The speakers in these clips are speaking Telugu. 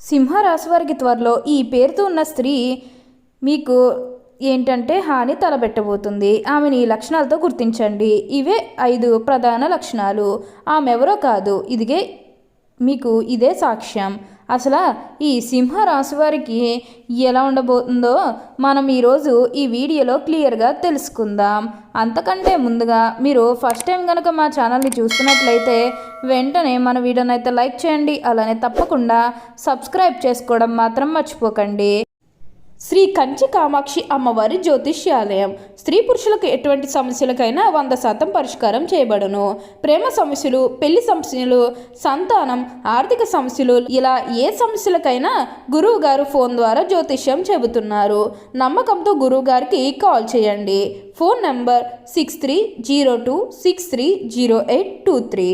సింహరాశి వారికి త్వరలో ఈ పేరుతో ఉన్న స్త్రీ మీకు ఏంటంటే హాని తలపెట్టబోతుంది. ఆమెని ఈ లక్షణాలతో గుర్తించండి. ఇవే ఐదు ప్రధాన లక్షణాలు. ఆమె ఎవరో కాదు. ఇదిగే మీకు ఇదే సాక్ష్యం. అసలు ఈ సింహ రాశి వారికి ఎలా ఉండబోతుందో మనం ఈరోజు ఈ వీడియోలో క్లియర్గా తెలుసుకుందాం. అంతకంటే ముందుగా మీరు ఫస్ట్ టైం కనుక మా ఛానల్ని చూస్తున్నట్లయితే వెంటనే మన వీడియోనైతే లైక్ చేయండి అలానే తప్పకుండా సబ్స్క్రైబ్ చేసుకోవడం మాత్రం మర్చిపోకండి. శ్రీ కంచి కామాక్షి అమ్మవారి జ్యోతిష్యాలయం. స్త్రీ పురుషులకు ఎటువంటి సమస్యలకైనా వంద శాతం పరిష్కారం చేయబడును. ప్రేమ సమస్యలు పెళ్ళి సమస్యలు సంతానం ఆర్థిక సమస్యలు ఇలా ఏ సమస్యలకైనా గురువు గారు ఫోన్ ద్వారా జ్యోతిష్యం చెబుతున్నారు. నమ్మకంతో గురువు గారికి కాల్ చేయండి. Phone number six three zero two six three zero eight two three.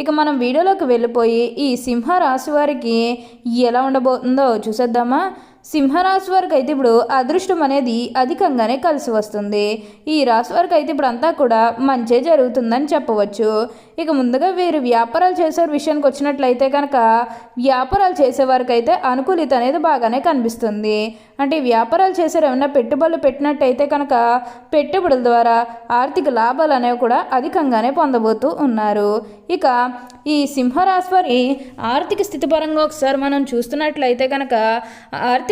ఇక మనం వీడియోలోకి వెళ్ళిపోయి ఈ సింహ రాశి వారికి ఎలా ఉండబోతుందో చూసేద్దామా? సింహరాశి వారికి అయితే ఇప్పుడు అదృష్టం అనేది అధికంగానే కలిసి వస్తుంది. ఈ రాశి వారికి అయితే ఇప్పుడు అంతా కూడా మంచే జరుగుతుందని చెప్పవచ్చు. ఇక ముందుగా వీరు వ్యాపారాలు చేసే విషయానికి వచ్చినట్లయితే కనుక వ్యాపారాలు చేసేవారికి అయితే అనుకూలిత అనేది బాగానే కనిపిస్తుంది. అంటే వ్యాపారాలు చేసారు ఏమైనా పెట్టుబడులు పెట్టినట్టయితే కనుక పెట్టుబడుల ద్వారా ఆర్థిక లాభాలు అనేవి కూడా అధికంగానే పొందబోతూ ఉన్నారు. ఇక ఈ సింహరాశి వారి ఆర్థిక స్థితి పరంగా ఒకసారి మనం చూస్తున్నట్లయితే కనుక ఆర్థిక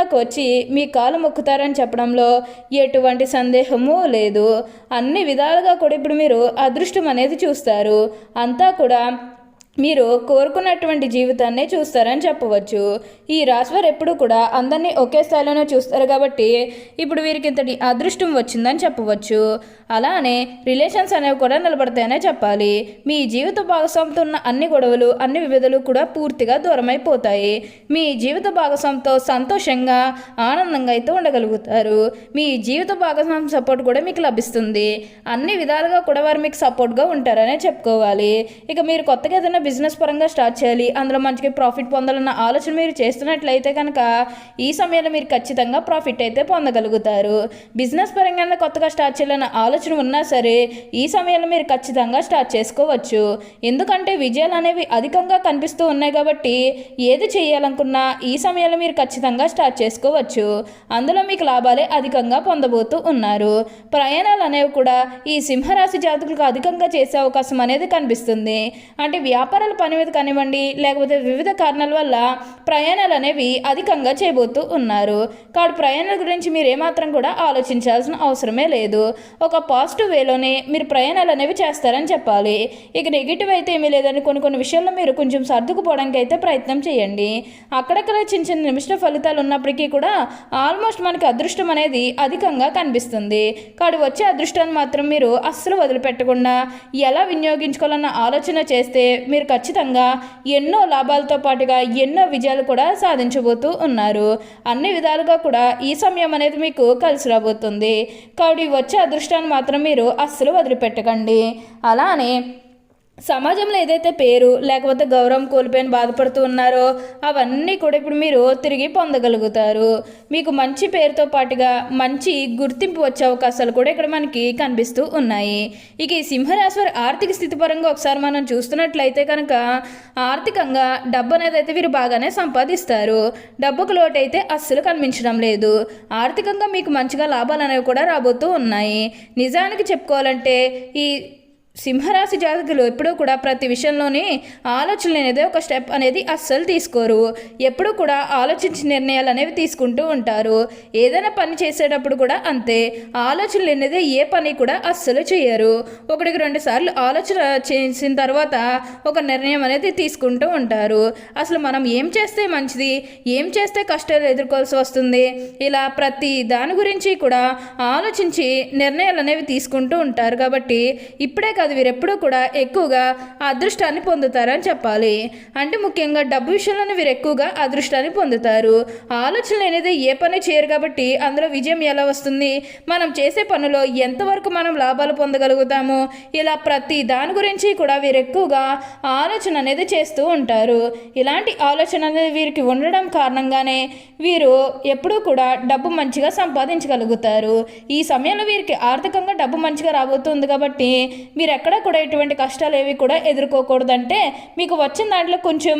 జీవితంలోకి వచ్చి మీ కాలు మొక్కుతారని చెప్పడంలో ఎటువంటి సందేహము లేదు. అన్ని విధాలుగా కూడా ఇప్పుడు మీరు అదృష్టం అనేది చూస్తారు. అంతా కూడా మీరు కోరుకున్నటువంటి జీవితాన్నే చూస్తారని చెప్పవచ్చు. ఈ రాశివారు ఎప్పుడు కూడా అందరినీ ఒకే స్థాయిలోనే చూస్తారు కాబట్టి ఇప్పుడు వీరికి ఇంతటి అదృష్టం వచ్చిందని చెప్పవచ్చు. అలానే రిలేషన్స్ అనేవి కూడా నిలబడతాయనే చెప్పాలి. మీ జీవిత భాగస్వామితో ఉన్న అన్ని గొడవలు అన్ని వివిధలు కూడా పూర్తిగా దూరమైపోతాయి. మీ జీవిత భాగస్వామితో సంతోషంగా ఆనందంగా అయితే ఉండగలుగుతారు. మీ జీవిత భాగస్వామి సపోర్ట్ కూడా మీకు లభిస్తుంది. అన్ని విధాలుగా కూడా వారు మీకు సపోర్ట్గా ఉంటారనే చెప్పుకోవాలి. ఇక మీరు కొత్తగా ఏదైనా బిజినెస్ పరంగా స్టార్ట్ చేయాలి. అందులో మంచిగా ప్రాఫిట్ పొందాలన్న ఆలోచన మీరు చేస్తున్నట్లయితే కనుక ఈ సమయంలో మీరు ఖచ్చితంగా ప్రాఫిట్ అయితే పొందగలుగుతారు. బిజినెస్ పరంగా కొత్తగా స్టార్ట్ చేయాలన్న ఆలోచన ఉన్నా సరే ఈ సమయంలో మీరు ఖచ్చితంగా స్టార్ట్ చేసుకోవచ్చు. ఎందుకంటే విజయాలు అనేవి అధికంగా కనిపిస్తూ ఉన్నాయి కాబట్టి ఏది చేయాలనుకున్నా ఈ సమయంలో మీరు ఖచ్చితంగా స్టార్ట్ చేసుకోవచ్చు. అందులో మీకు లాభాలే అధికంగా పొందబోతూ ఉన్నారు. ప్రయాణాలు అనేవి కూడా ఈ సింహరాశి జాతకులకు అధికంగా చేసే అవకాశం అనేది కనిపిస్తుంది. అంటే వ్యాపారాల పని మీద కానివ్వండి లేకపోతే వివిధ కారణాల వల్ల ప్రయాణాలు అనేవి అధికంగా చేయబోతూ ఉన్నారు. కాబట్టి ప్రయాణాల గురించి మీరు ఏమాత్రం కూడా ఆలోచించాల్సిన అవసరమే లేదు. ఒక పాజిటివ్ వేలోనే మీరు ప్రయాణాలు అనేవి చేస్తారని చెప్పాలి. ఇక నెగిటివ్ అయితే ఏమీ లేదని కొన్ని కొన్ని విషయాల్లో మీరు కొంచెం సర్దుకుపోవడానికి అయితే ప్రయత్నం చేయండి. అక్కడక్కడ చిన్న చిన్న నిమిష ఫలితాలు ఉన్నప్పటికీ కూడా ఆల్మోస్ట్ మనకి అదృష్టం అనేది అధికంగా కనిపిస్తుంది. కాబట్టి వచ్చే అదృష్టాన్ని మాత్రం మీరు అస్సలు వదిలిపెట్టకుండా ఎలా వినియోగించుకోవాలన్న ఆలోచన చేస్తే మీరు మీరు ఖచ్చితంగా ఎన్నో లాభాలతో పాటుగా ఎన్నో విజయాలు కూడా సాధించబోతూ ఉన్నారు. అన్ని విధాలుగా కూడా ఈ సమయం అనేది మీకు కలిసి రాబోతుంది. కాబట్టి వచ్చే అదృష్టాన్ని మాత్రం మీరు అస్సలు వదిలిపెట్టకండి. అలానే సమాజంలో ఏదైతే పేరు లేకపోతే గౌరవం కోల్పోయిన బాధపడుతూ ఉన్నారో అవన్నీ కూడా ఇప్పుడు మీరు తిరిగి పొందగలుగుతారు. మీకు మంచి పేరుతో పాటుగా మంచి గుర్తింపు వచ్చే అవకాశాలు కూడా ఇక్కడ మనకి కనిపిస్తూ ఉన్నాయి. ఇక ఈ సింహరాశి వారి ఆర్థిక స్థితి పరంగా ఒకసారి మనం చూస్తున్నట్లయితే కనుక ఆర్థికంగా డబ్బు అనేది అయితే వీరు బాగానే సంపాదిస్తారు. డబ్బుకు లోటు అయితే అస్సలు కనిపించడం లేదు. ఆర్థికంగా మీకు మంచిగా లాభాలు అనేవి కూడా రాబోతూ ఉన్నాయి. నిజానికి చెప్పుకోవాలంటే ఈ సింహరాశి జాతకులు ఎప్పుడూ కూడా ప్రతి విషయంలోనే ఆలోచనలు అనేది ఒక స్టెప్ అనేది అస్సలు తీసుకోరు. ఎప్పుడూ కూడా ఆలోచించి నిర్ణయాలు అనేవి తీసుకుంటూ ఉంటారు. ఏదైనా పని చేసేటప్పుడు కూడా అంతే. ఆలోచనలు అనేది ఏ పని కూడా అస్సలు చేయరు. ఒకటికి రెండు సార్లు ఆలోచన చేసిన తర్వాత ఒక నిర్ణయం అనేది తీసుకుంటూ ఉంటారు. అసలు మనం ఏం చేస్తే మంచిది? ఏం చేస్తే కష్టాలు ఎదుర్కోవాల్సి వస్తుంది? ఇలా ప్రతి దాని గురించి కూడా ఆలోచించి నిర్ణయాలు అనేవి తీసుకుంటూ ఉంటారు. కాబట్టి ఇప్పుడే కాదు వీరెప్పుడూ కూడా ఎక్కువగా అదృష్టాన్ని పొందుతారని చెప్పాలి. అంటే ముఖ్యంగా డబ్బు విషయంలోనే వీరు ఎక్కువగా అదృష్టాన్ని పొందుతారు. ఆలోచనలు అనేది ఏ పని చేయరు కాబట్టి అందులో విజయం ఎలా వస్తుంది? మనం చేసే పనిలో ఎంతవరకు మనం లాభాలు పొందగలుగుతాము? ఇలా ప్రతి దాని గురించి కూడా వీరు ఎక్కువగా ఆలోచన అనేది చేస్తూ ఉంటారు. ఇలాంటి ఆలోచన అనేది వీరికి ఉండడం కారణంగానే వీరు ఎప్పుడూ కూడా డబ్బు మంచిగా సంపాదించగలుగుతారు. ఈ సమయంలో వీరికి ఆర్థికంగా డబ్బు మంచిగా రాబోతుంది కాబట్టి మీరు ఎక్కడ కూడా ఎటువంటి కష్టాలు ఏవి కూడా ఎదుర్కోకూడదంటే మీకు వచ్చిన దాంట్లో కొంచెం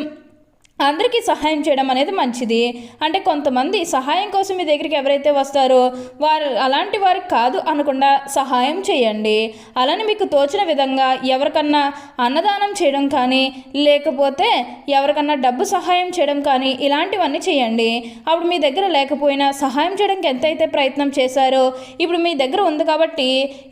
అందరికీ సహాయం చేయడం అనేది మంచిది. అంటే కొంతమంది సహాయం కోసం మీ దగ్గరికి ఎవరైతే వస్తారో వారు అలాంటి వారికి కాదు అనకుండా సహాయం చేయండి. అలానే మీకు తోచిన విధంగా ఎవరికన్నా అన్నదానం చేయడం కానీ లేకపోతే ఎవరికన్నా డబ్బు సహాయం చేయడం కానీ ఇలాంటివన్నీ చేయండి. అప్పుడు మీ దగ్గర లేకపోయినా సహాయం చేయడానికి ఎంతైతే ప్రయత్నం చేశారో ఇప్పుడు మీ దగ్గర ఉంది కాబట్టి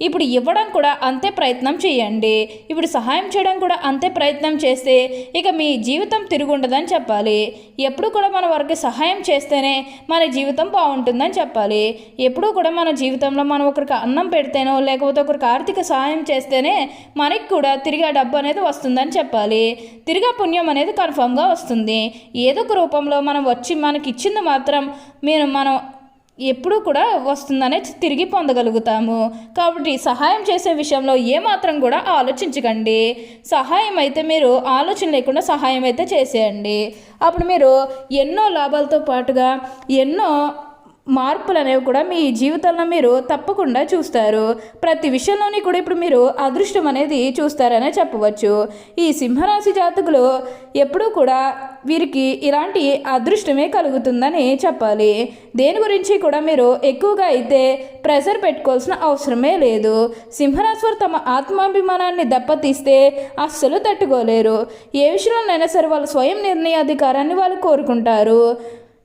ఇప్పుడు ఇవ్వడం కూడా అంతే ప్రయత్నం చేయండి. ఇప్పుడు సహాయం చేయడం కూడా అంతే ప్రయత్నం చేస్తే ఇక మీ జీవితం తిరుగుండదని చెప్పాలి. ఎప్పుడు కూడా మన వారికి సహాయం చేస్తేనే మన జీవితం బాగుంటుందని చెప్పాలి. ఎప్పుడు కూడా మన జీవితంలో మనం ఒకరికి అన్నం పెడితేనో లేకపోతే ఒకరికి ఆర్థిక సహాయం చేస్తేనే మనకి కూడా తిరిగి ఆ డబ్బు అనేది వస్తుందని చెప్పాలి. తిరిగి పుణ్యం అనేది కన్ఫామ్గా వస్తుంది. ఏదో ఒక రూపంలో మనం వచ్చి మనకి ఇచ్చింది మాత్రం మీరు మనం ఎప్పుడూ కూడా వస్తుందనే తిరిగి పొందగలుగుతాము. కాబట్టి సహాయం చేసే విషయంలో ఏమాత్రం కూడా ఆలోచించకండి. సహాయం అయితే మీరు ఆలోచన లేకుండా సహాయం అయితే చేసేయండి. అప్పుడు మీరు ఎన్నో లాభాలతో పాటుగా ఎన్నో మార్పులు అనేవి కూడా మీ జీవితంలో మీరు తప్పకుండా చూస్తారు. ప్రతి విషయంలోని కూడా ఇప్పుడు మీరు అదృష్టం అనేది చూస్తారనే చెప్పవచ్చు. ఈ సింహరాశి జాతకులు ఎప్పుడూ కూడా వీరికి ఇలాంటి అదృష్టమే కలుగుతుందని చెప్పాలి. దేని గురించి కూడా మీరు ఎక్కువగా అయితే ప్రెషర్ పెట్టుకోవాల్సిన అవసరమే లేదు. సింహరాశి వారు తమ ఆత్మాభిమానాన్ని దెబ్బతీస్తే అస్సలు తట్టుకోలేరు. ఏ విషయంలోనైనా సరే వాళ్ళ స్వయం నిర్ణయాధికారాన్ని వాళ్ళు కోరుకుంటారు.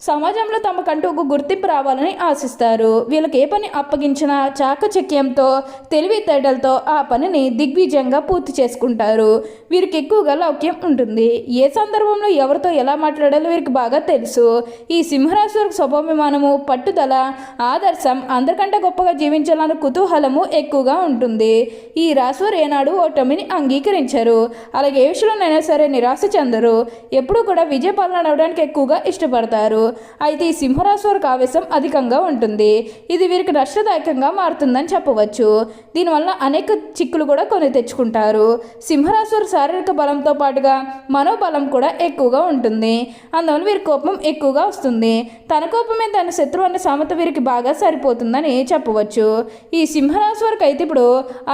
సమాజంలో తమకంటూ ఒక గుర్తింపు రావాలని ఆశిస్తారు. వీళ్ళకి ఏ పని అప్పగించినా చాకచక్యంతో తెలివితేటలతో ఆ పనిని దిగ్విజయంగా పూర్తి చేసుకుంటారు. వీరికి ఎక్కువగా లౌక్యం ఉంటుంది. ఏ సందర్భంలో ఎవరితో ఎలా మాట్లాడాలో వీరికి బాగా తెలుసు. ఈ సింహరాశి వారికి స్వభాభిమానము పట్టుదల ఆదర్శం అందరికంటే గొప్పగా జీవించాలన్న కుతూహలము ఎక్కువగా ఉంటుంది. ఈ రాశివారు ఏనాడు ఓటమిని అంగీకరించరు. అలాగే ఏ విషయంలోనైనా సరే నిరాశ చెందరు. ఎప్పుడూ కూడా విజయపాలన అవడానికి ఎక్కువగా ఇష్టపడతారు. అయితే ఈ సింహరాశి వారికి ఆవేశం అధికంగా ఉంటుంది. ఇది వీరికి నష్టదాయకంగా మారుతుందని చెప్పవచ్చు. దీనివల్ల అనేక చిక్కులు కూడా కొని తెచ్చుకుంటారు. సింహరాశి వారి శారీరక బలంతో పాటుగా మనోబలం కూడా ఎక్కువగా ఉంటుంది. అందువల్ల వీరి కోపం ఎక్కువగా వస్తుంది. తన కోపమే తన శత్రువు అనే సామెత వీరికి బాగా సరిపోతుందని చెప్పవచ్చు. ఈ సింహరాశి వారికి అయితే ఇప్పుడు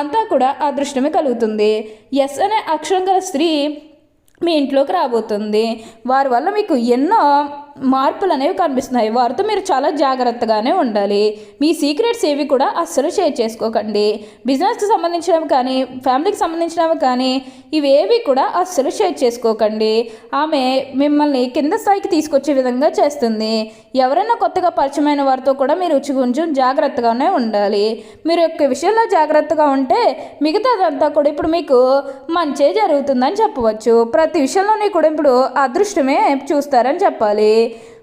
అంతా కూడా అదృష్టమే కలుగుతుంది. ఎస్ అనే అక్షరం గల స్త్రీ మీ ఇంట్లోకి రాబోతుంది. వారి వల్ల మీకు ఎన్నో మార్పులు అనేవి కనిపిస్తున్నాయి. వారితో మీరు చాలా జాగ్రత్తగానే ఉండాలి. మీ సీక్రెట్స్ ఏవి కూడా అస్సలు షేర్ చేసుకోకండి. బిజినెస్కి సంబంధించినవి కానీ ఫ్యామిలీకి సంబంధించినవి కానీ ఇవేవి కూడా అస్సలు షేర్ చేసుకోకండి. ఆమె మిమ్మల్ని కింద స్థాయికి తీసుకొచ్చే విధంగా చేస్తుంది. ఎవరైనా కొత్తగా పరిచయమైన వారితో కూడా మీరు కొంచెం జాగ్రత్తగానే ఉండాలి. మీరు యొక్క విషయంలో జాగ్రత్తగా ఉంటే మిగతాదంతా కూడా ఇప్పుడు మీకు మంచే జరుగుతుందని చెప్పవచ్చు. ప్రతి విషయంలోనే కూడా ఇప్పుడు అదృష్టమే చూస్తారని చెప్పాలి.